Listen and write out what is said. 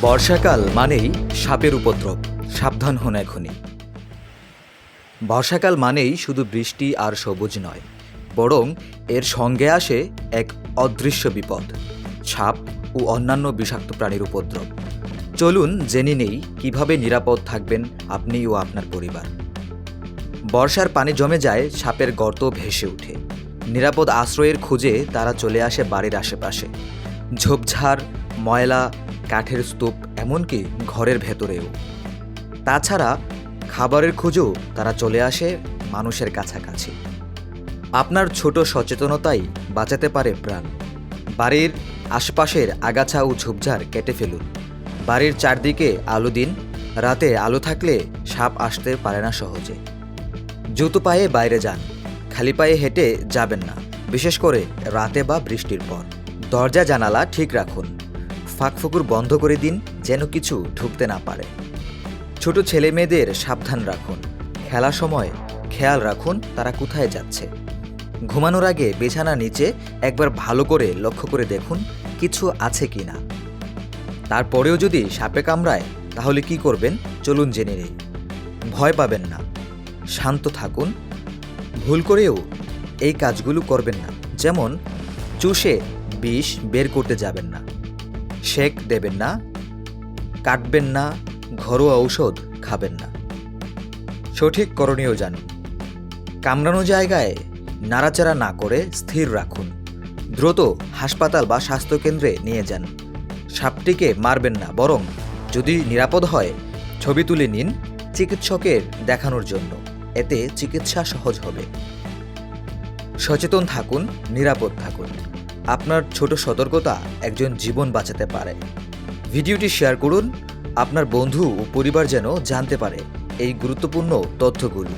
বর্ষাকাল মানেই সাপের উপদ্রব, সাবধান হন এখনই। বর্ষাকাল মানেই শুধু বৃষ্টি আর সবুজ নয়, বরং এর সঙ্গে আসে এক অদৃশ্য বিপদ, সাপ ও অন্যান্য বিষাক্ত প্রাণীর উপদ্রব। চলুন জেনে নেই কীভাবে নিরাপদ থাকবেন আপনি ও আপনার পরিবার। বর্ষার পানি জমে যায়, সাপের গর্ত ভেসে ওঠে। নিরাপদ আশ্রয়ের খুঁজে তারা চলে আসে বাড়ির আশেপাশে। ঝোপঝাড়, ময়লা কাঠের স্তূপ, এমনকি ঘরের ভেতরেও। তাছাড়া, খাবারের খোঁজেও তারা চলে আসে মানুষের কাছাকাছি। আপনার ছোট সচেতনতাই বাঁচাতে পারে প্রাণ। বাড়ির আশপাশের আগাছা ও ঝোপঝাড় কেটে ফেলুন। বাড়ির চারদিকে আলো দিন। রাতে আলো থাকলে সাপ আসতে পারে না সহজে। জুতো পায়ে বাইরে যান। খালি পায়ে হেঁটে যাবেন না। বিশেষ করে রাতে বা বৃষ্টির পর। দরজা জানালা ঠিক রাখুন। ফাঁকফুকুর বন্ধ করে দিন যেন কিছু ঢুকতে না পারে। ছোট ছেলে মেয়েদের সাবধান রাখুন। খেলার সময় খেয়াল রাখুন তারা কোথায় যাচ্ছে। ঘুমানোর আগে বিছানা নিচে একবার ভালো করে লক্ষ্য করে দেখুন কিছু আছে কি না। তারপরেও যদি সাপে কামড়ায়, তাহলে কি করবেন? চলুন জেনে নেই। ভয় পাবেন না। শান্ত থাকুন। ভুল করেও এই কাজগুলো করবেন না। যেমন চুষে বিষ বের করতে যাবেন না। শেক দেবেন না, কাটবেন না, ঘরোয়া ঔষধ খাবেন না। সঠিক করণীয় জানুন। কামড়ানো জায়গায় নাড়াচাড়া না করে স্থির রাখুন। দ্রুত হাসপাতাল বা স্বাস্থ্যকেন্দ্রে নিয়ে যান। সাপটিকে মারবেন না, বরং যদি নিরাপদ হয়, ছবি তুলে নিন চিকিৎসকের দেখানোর জন্য। এতে চিকিৎসা সহজ হবে। সচেতন থাকুন, নিরাপদ থাকুন। আপনার ছোট সতর্কতা একজন জীবন বাঁচাতে পারে। ভিডিওটি শেয়ার করুন, আপনার বন্ধু ও পরিবার যেন জানতে পারে এই গুরুত্বপূর্ণ তথ্যগুলো।